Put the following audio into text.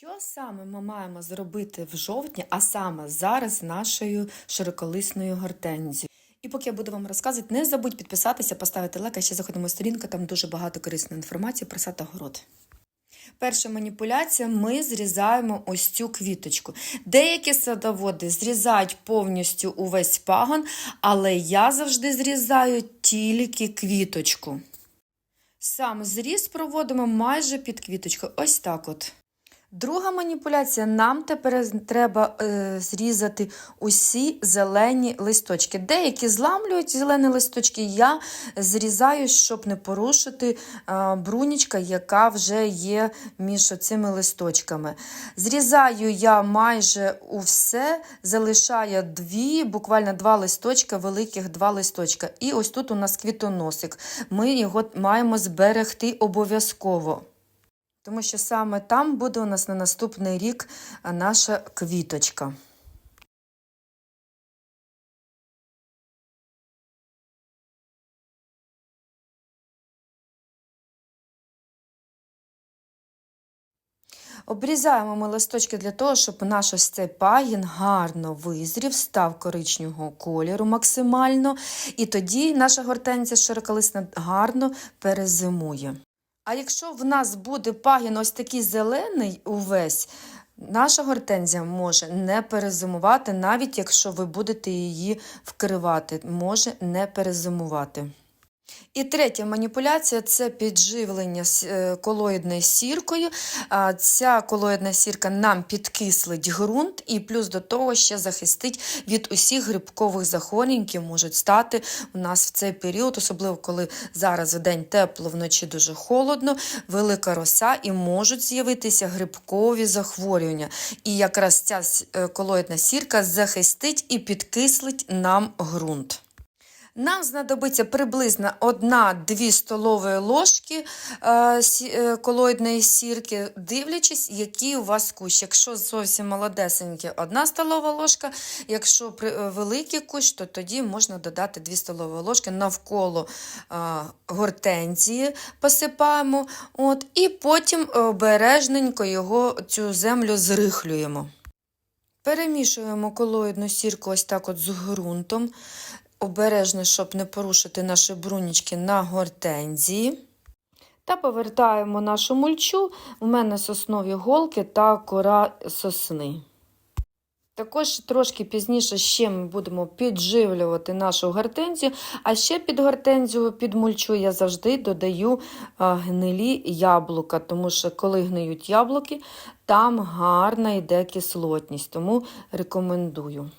Що саме ми маємо зробити в жовтні, а саме зараз з нашою широколисною гортензією? І поки я буду вам розказувати, не забудь підписатися, поставити лайк, а ще заходимо в сторінку, там дуже багато корисної інформації про сад та город. Перша маніпуляція ми зрізаємо ось цю квіточку. Деякі садоводи зрізають повністю увесь пагон, але я завжди зрізаю тільки квіточку. Сам зріз проводимо майже під квіточку. Ось так от. Друга маніпуляція. Нам тепер треба е, зрізати усі зелені листочки. Деякі зламлюють зелені листочки, я зрізаю, щоб не порушити е, брунічка, яка вже є між цими листочками. Зрізаю я майже у все, залишаю дві, буквально два листочка, великих два листочка. І ось тут у нас квітоносик. Ми його маємо зберегти обов'язково. Тому що саме там буде у нас на наступний рік наша квіточка. Обрізаємо ми листочки для того, щоб наш ось цей пагін гарно визрів, став коричневого кольору максимально. І тоді наша гортензія широколисна гарно перезимує. А якщо в нас буде пагін ось такий зелений увесь, наша гортензія може не перезимувати, навіть якщо ви будете її вкривати, може не перезимувати. І третя маніпуляція це підживлення е, колоїдною сіркою. Ця колоїдна сірка нам підкислить ґрунт і плюс до того ще захистить від усіх грибкових захворювань, які можуть стати у нас в цей період, особливо коли зараз в день тепло, вночі дуже холодно, велика роса і можуть з'явитися грибкові захворювання. І якраз ця е, колоїдна сірка захистить і підкислить нам ґрунт. Нам знадобиться приблизно 1-2 столові ложки е, колоїдної сірки, дивлячись, який у вас кущ. Якщо зовсім молодесенький, 1 столова ложка, якщо великий кущ, то тоді можна додати 2 столові ложки навколо гортензії посипаємо. От, І потім обережненько його цю землю зрихлюємо. Перемішуємо колоїдну сірку ось так от з ґрунтом обережно, щоб не порушити наші брунічки на гортензії. Та повертаємо нашу мульчу. У мене соснові голки та кора сосни. Також трошки пізніше ще ми будемо підживлювати нашу гортензію, а ще під гортензію, під мульчу я завжди додаю гнилі яблука, тому що коли гниють яблуки, там гарна йде кислотність, тому рекомендую.